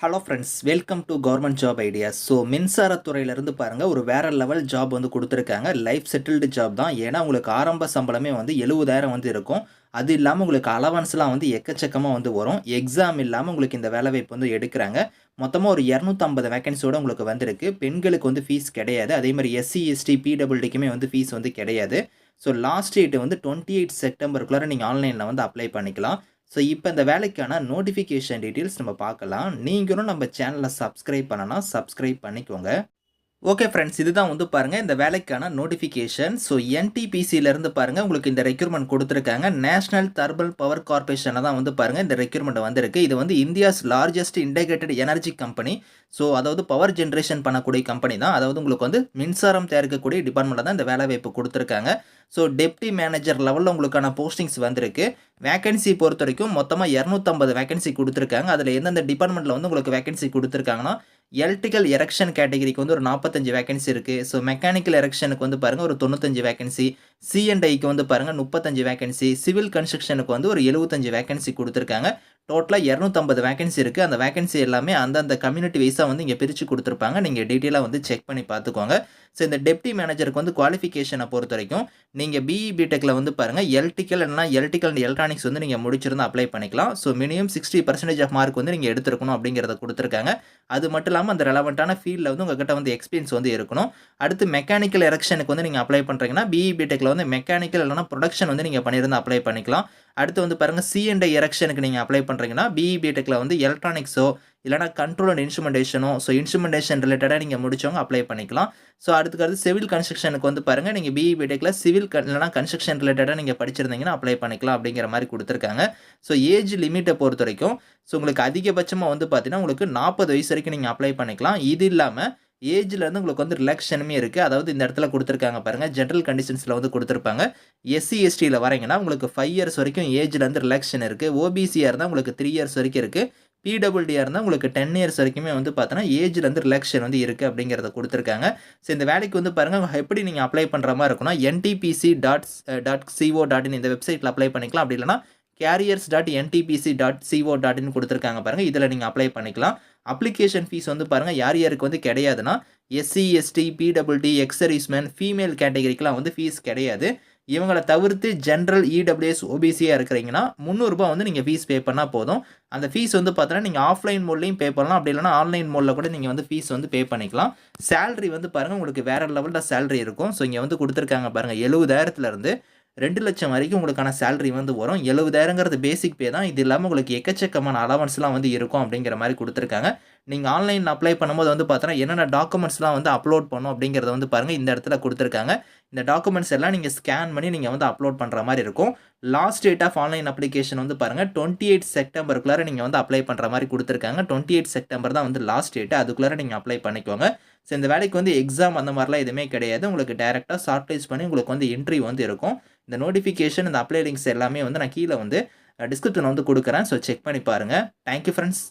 Hello friends welcome to government job ideas so மின்சாரத்துறையிலேருந்து பாருங்கள் ஒரு வேறு லெவல் ஜாப் வந்து கொடுத்துருக்காங்க. லைஃப் செட்டில்டு ஜாப் தான். ஏன்னா உங்களுக்கு ஆரம்ப சம்பளமே வந்து எழுபதாயிரம் வந்து இருக்கும். அது இல்லாமல் உங்களுக்கு அலவன்ஸ்லாம் வந்து எக்கச்சக்கமாக வந்து வரும். எக்ஸாம் இல்லாமல் உங்களுக்கு இந்த வேலை வாய்ப்பு வந்து எடுக்கிறாங்க. மொத்தமாக ஒரு இரநூத்தம்பது வேகன்சியோட உங்களுக்கு வந்திருக்கு. பெண்களுக்கு வந்து ஃபீஸ் கிடையாது. அதே மாதிரி எஸ்சி எஸ்டி பிடபிள்டிக்குமே வந்து ஃபீஸ் வந்து கிடையாது. ஸோ லாஸ்ட் டேட் வந்து டுவெண்ட்டி எயிட் செப்டம்பருக்குள்ளே நீங்கள் ஆன்லைனில் வந்து அப்ளை பண்ணிக்கலாம். ஸோ இப்போ இந்த வேலைக்கான நோட்டிஃபிகேஷன் டீட்டெயில்ஸ் நம்ம பார்க்கலாம். நீங்களும் நம்ம சேனலை சப்ஸ்கிரைப் பண்ணனா சப்ஸ்கிரைப் பண்ணிக்கோங்க. ஓகே ஃப்ரெண்ட்ஸ் இதுதான் வந்து பாருங்கள் இந்த வேலைக்கான நோட்டிஃபிகேஷன் ஸோ என்டிபிசியிலேருந்து பாருங்கள் உங்களுக்கு இந்த ரெக்யூர்மெண்ட் கொடுத்துருக்காங்க. நேஷனல் தர்பல் பவர் கார்பரேஷனை தான் வந்து பாருங்கள் இந்த ரெக்யூர்மெண்ட் வந்திருக்கு. இது வந்து India's largest integrated energy company so அதாவது பவர் ஜென்ரேஷன் பண்ணக்கூடிய கம்பெனி தான். அதாவது உங்களுக்கு வந்து மின்சாரம் தயாரிக்கக்கூடிய டிபார்ட்மெண்ட்டில் தான் இந்த வேலை வாய்ப்பு கொடுத்துருக்காங்க. ஸோ டெப்டி மேனேஜர் லெவலில் உங்களுக்கான போஸ்டிங்ஸ் வந்திருக்கு. வேகன்சி பொறுத்த வரைக்கும் மொத்தமாக இரநூத்தம்பது வேகன்சி கொடுத்துருக்காங்க. அதில் எந்தெந்த டிபார்ட்மெண்ட்டில் வந்து உங்களுக்கு வேகன்சி கொடுத்துருக்காங்கன்னா எலக்ட்ரிக்கல் எரெக்ஷன் கேட்டகரிக்கு வந்து ஒரு நாற்பத்தஞ்சு வேகன்சி இருக்குது ஸோ மெக்கானிக்கல் எரெக்ஷனுக்கு வந்து பாருங்கள் ஒரு தொண்ணூத்தஞ்சு வேகன்சி சிஎன்ஐக்கு வந்து பாருங்கள் முப்பத்தஞ்சு வேகன்சி சிவில் கன்ஸ்ட்ரக்ஷனுக்கு வந்து ஒரு எழுபத்தஞ்சு வேகன்சி கொடுத்துருக்காங்க. டோட்டலாக இரநூத்தம்பது வேகன்சி இருக்குது அந்த வேகன்சி எல்லாமே அந்தந்த கம்யூனிட்டி வைஸாக வந்து இங்கே பிரித்து கொடுத்துருப்பாங்க. நீங்கள் டீட்டெயிலாக வந்து செக் பண்ணி பார்த்துக்கோங்க. ஸோ இந்த டெப்டி மேனேஜருக்கு வந்து குவாலிஃபிகேஷனை பொறுத்த வரைக்கும் நீங்கள் பிஇ பிடெக்கில் வந்து பாருங்கள் எலக்ட்ரிக்கல் இல்லைனா எலக்ட்ரிக்கல் அண்ட் எலக்ட்ரானிக்ஸ் வந்து நீங்கள் முடிச்சிருந்தா அப்ளை பண்ணிக்கலாம். So minimum sixty percentage of mark வந்து நீங்கள் எடுத்துருக்கணும் அப்படிங்கிறத கொடுத்துருக்காங்க. அது மட்டும் இல்லாமல் அந்த ரெலவெண்ட்டான ஃபீல்டில் வந்து உங்கள்கிட்ட வந்து எக்ஸ்பீரியன்ஸ் வந்து இருக்கணும். அடுத்து மெக்கானிக்கல் எரெக்ஷனுக்கு வந்து நீங்கள் அப்ளை பண்ணுறீங்கன்னா பிஇ பிடெக்கில் வந்து மெக்கானிக்கல் இல்லைனா ப்ரொடக்ஷன் வந்து நீங்கள் பண்ணியிருந்தால் அப்ளை பண்ணிக்கலாம். அடுத்து வந்து பாருங்கள் சிஎன்டை எரக்ஷனுக்கு நீங்கள் அப்ளை பண்ணுறீங்கன்னா பிஇ பிடெக்கில் வந்து எலக்ட்ரானிக்ஸோ இல்லைனா கண்ட்ரோல் அண்ட் இன்ஸ்ட்ருமெண்டேஷனோ ஸோ இன்ஸ்ட்ருமெண்டேஷன் ரிலேட்டடாக நீங்கள் முடிச்சவங்க அப்ளை பண்ணிக்கலாம். ஸோ அதுக்கு சிவில் கன்ஸ்ட்ரக்ஷனுக்கு வந்து பாருங்கள் நீங்கள் பிஇ பிடெக்கில் சிவில் இல்லைனா கன்ஸ்ட்ரக்ஷன் ரிலேட்டடாக நீங்கள் படிச்சிருந்தீங்கன்னா அப்ளை பண்ணிக்கலாம் அப்படிங்கிற மாதிரி கொடுத்துருக்காங்க. ஸோ ஏஜ் லிமிட்டை பொறுத்த வரைக்கும் ஸோ உங்களுக்கு அதிகபட்சமாக வந்து பார்த்தீங்கன்னா உங்களுக்கு நாற்பது வயசு வரைக்கும் நீங்கள் அப்ளை பண்ணிக்கலாம். இது இல்லாமல் ஏஜ்லேருந்து உங்களுக்கு வந்து ரிலாக்ஷனுமே இருக்குது அதாவது இந்த இடத்துல கொடுத்துருக்காங்க பாருங்கள் ஜென்ரல் கண்டிஷன்ஸில் வந்து கொடுத்துருப்பாங்க. எஸ்சி எஸ்டியில் வரீங்கன்னா உங்களுக்கு ஃபைவ் இயர்ஸ் வரைக்கும் ஏஜ்லேருந்து ரிலாக்ஷன் இருக்குது ஓபிசியாக இருந்தால் உங்களுக்கு த்ரீ இயர்ஸ் வரைக்கும் இருக்குது பிடபிள்டியாக இருந்தால் உங்களுக்கு டென் இயர்ஸ் வரைக்குமே வந்து பார்த்தோன்னா ஏஜ்லேருந்து ரிலாக்ஷன் வந்து இருக்குது அப்படிங்கிறத கொடுத்துருக்காங்க. ஸோ இந்த வேலைக்கு வந்து பாருங்கள் எப்படி நீங்கள் அப்ளை பண்ணுற மாதிரி இருக்குன்னா NTPC dot dot co dot in இந்த வெப்சைட்டில் அப்ளை பண்ணிக்கலாம். அப்படி இல்லைனா careers dot NTPC dot co dot in கொடுத்துருக்காங்க பாருங்கள் இதில் நீங்கள் அப்ளை பண்ணிக்கலாம். அப்ளிகேஷன் ஃபீஸ் வந்து பாருங்கள் யார் யாருக்கு வந்து கிடையாதுன்னா SC ST PWD ex servicemen female கேட்டகரிக்கெலாம் வந்து ஃபீஸ் கிடையாது. இவங்களை தவிர்த்து ஜென்ரல் இடபிள்யூஎஸ் ஓபிசியாக இருக்கிறீங்கன்னா முந்நூறுரூபா வந்து நீங்கள் ஃபீஸ் பே பண்ணால் போதும். அந்த ஃபீஸ் வந்து பார்த்தோன்னா நீங்கள் ஆஃப்லைன் மோட்லையும் பே பண்ணலாம். அப்படி இல்லைனா ஆன்லைன் மோடில் கூட நீங்கள் வந்து ஃபீஸ் வந்து பே பண்ணிக்கலாம். சேலரி வந்து பாருங்கள் உங்களுக்கு வேறு லெவலில் சேலரி இருக்கும். ஸோ இங்கே வந்து கொடுத்துருக்காங்க பாருங்கள் எழுபதாயிரத்துலேருந்து ரெண்டு லட்சம் வரைக்கும் உங்களுக்கான சேலரி வந்து வரும். எழுபதாயிரங்கிறது பேசிக் பே தான். இது இல்லாமல் உங்களுக்கு எக்கச்சக்கமான அலவன்ஸ்லாம் வந்து இருக்கும் அப்படிங்கிற மாதிரி கொடுத்துருக்காங்க. நீங்கள் ஆன்லைன் அப்ளை பண்ணும்போது வந்து பார்த்தோன்னா என்னென்ன டாக்குமெண்ட்ஸ்லாம் வந்து அப்லோட் பண்ணும் அப்படிங்கிறத வந்து பாருங்கள் இந்த இடத்துல கொடுத்துருக்காங்க. இந்த டாக்குமெண்ட்ஸ் எல்லாம் நீங்கள் ஸ்கேன் பண்ணி நீங்கள் வந்து அப்லோட் பண்ணுற மாதிரி இருக்கும். Last date of online application வந்து பாருங்கள் டுவெண்ட்டி எயிட் செப்டம்பருக்குள்ளார நீங்கள் வந்து அப்ளை பண்ணுற மாதிரி கொடுத்துருக்காங்க. டுவெண்ட்டி எயிட் செப்டம்பர் தான் வந்து லாஸ்ட் டேட்டு அதுக்குள்ளார நீங்கள் அப்ளை பண்ணிக்கோங்க. ஸோ இந்த வேலைக்கு வந்து எக்ஸாம் அந்த மாதிரிலாம் எதுவுமே கிடையாது. உங்களுக்கு டேரெக்டாக ஷார்ட்லைஸ் பண்ணி உங்களுக்கு வந்து என்ட்ரி வந்து இருக்கும். இந்த நோட்டிஃபிகேஷன் இந்த அப்ளை லிங்க்ஸ் எல்லாமே வந்து நான் கீழே வந்து டிஸ்கிரிப்ஷன் வந்து கொடுக்குறேன். ஸோ செக் பண்ணி பாருங்கள் தேங்க்யூ ஃப்ரெண்ட்ஸ்